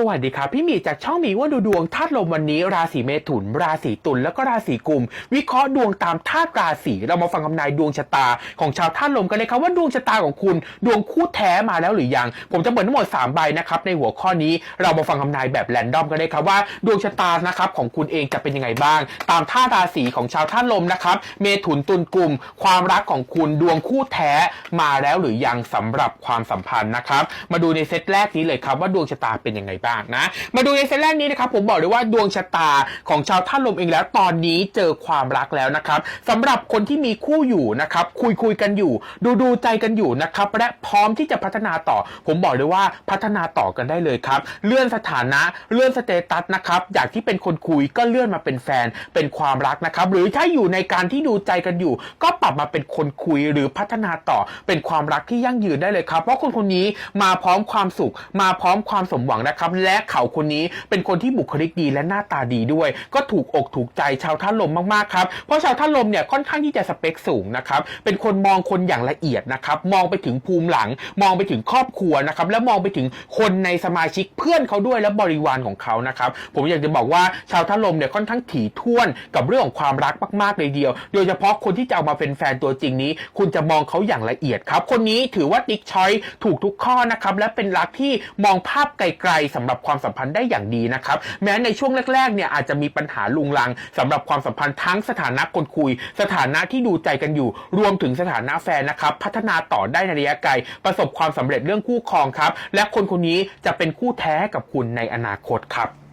สวัสดีครับพี่มีจากช่องมีว่าดูดวงธาตุลมวันนี้ ราศีเมถุน ราศีตุลแล้วก็ราศีกุม วิเคราะห์ดวงตามธาตุราศีเรามาฟังคำนายดวงชะตาของชาวธาตุลมกันเลยครับว่าดวงชะตาของคุณ ดวงคู่แท้มาแล้วหรือยัง ผมจะเปิดทั้งหมด3ใบนะครับในหัวข้อนี้เรามาฟังคำนายแบบแรนดอมกันเลยครับว่าดวงชะตานะครับของคุณเองจะเป็นยังไงบ้าง ตามธาตุราศีของชาวธาตุลมนะครับเมถุนตุลกุม ความรักของคุณดวงคู่แท้มาแล้วหรือยังสำหรับความสัมพันธ์นะครับมาดูในเซตแรกนี้เลยครับว่าดวงชะตาเป็นยังไงบ้างนะ มาดูในเซตแรกนี้นะครับผมบอกเลยว่าดวงชะตาของชาวท่านลมเองแล้ว ตอนนี้เจอความรักแล้วนะครับสำหรับคนที่มีคู่อยู่นะครับคุยคุยกันอยู่ ดูดูใจกันอยู่นะครับและพร้อมที่จะพัฒนาต่อ ผมบอกเลยว่าพัฒนาต่อกันได้เลยครับเลื่อนสถานะเลื่อนสเตตัสนะครับจากที่เป็นคนคุยก็เลื่อนมาเป็นแฟนเป็นความรักนะครับหรือถ้าอยู่ในการที่ดูใจกันอยู่ ก็ปรับมาเป็นคนคุยหรือพัฒนาต่อเป็นความรักที่ยั่งยืนได้เลยครับ เพราะคนคนนี้มาพร้อมความสุขมาพร้อมความสมหวังนะครับและเขาคนนี้เป็นคนที่บุคลิกดีและหน้าตาดีด้วย ก็ถูกอกถูกใจชาวท่าลมมากๆครับเพราะชาวท่าลมเนี่ยค่อนข้างที่จะสเปคสูงนะครับเป็นคนมองคนอย่างละเอียดนะครับมองไปถึงภูมิหลัง มองไปถึงครอบครัวนะครับและมองไปถึงคนในสมาชิกเพื่อนเขาด้วยและบริวารของเขานะครับผมอยากจะบอกว่าชาวท่าลมเนี่ยค่อนข้างถี่ถ้วนกับเรื่องของความรักมากๆเลยเดียว โดยเฉพาะคนที่จะเอามาเป็นแฟนตัวจริงนี้ คุณจะมองเขาอย่างละเอียดครับ คนนี้ถือว่าติ๊กชอยถูกทุกข้อนะครับและเป็นรักที่มองภาพไกลๆสำหรับความสัมพันธ์ได้อย่างดีนะครับ แม้ในช่วงแรกๆเนี่ยอาจจะมีปัญหาลุงลังสำหรับความสัมพันธ์ทั้งสถานะคนคุย สถานะที่ดูใจกันอยู่ รวมถึงสถานะแฟนนะครับ พัฒนาต่อได้ในระยะไกล ประสบความสำเร็จเรื่องคู่ครองครับ และคนคนนี้จะเป็นคู่แท้กับคุณในอนาคตครับ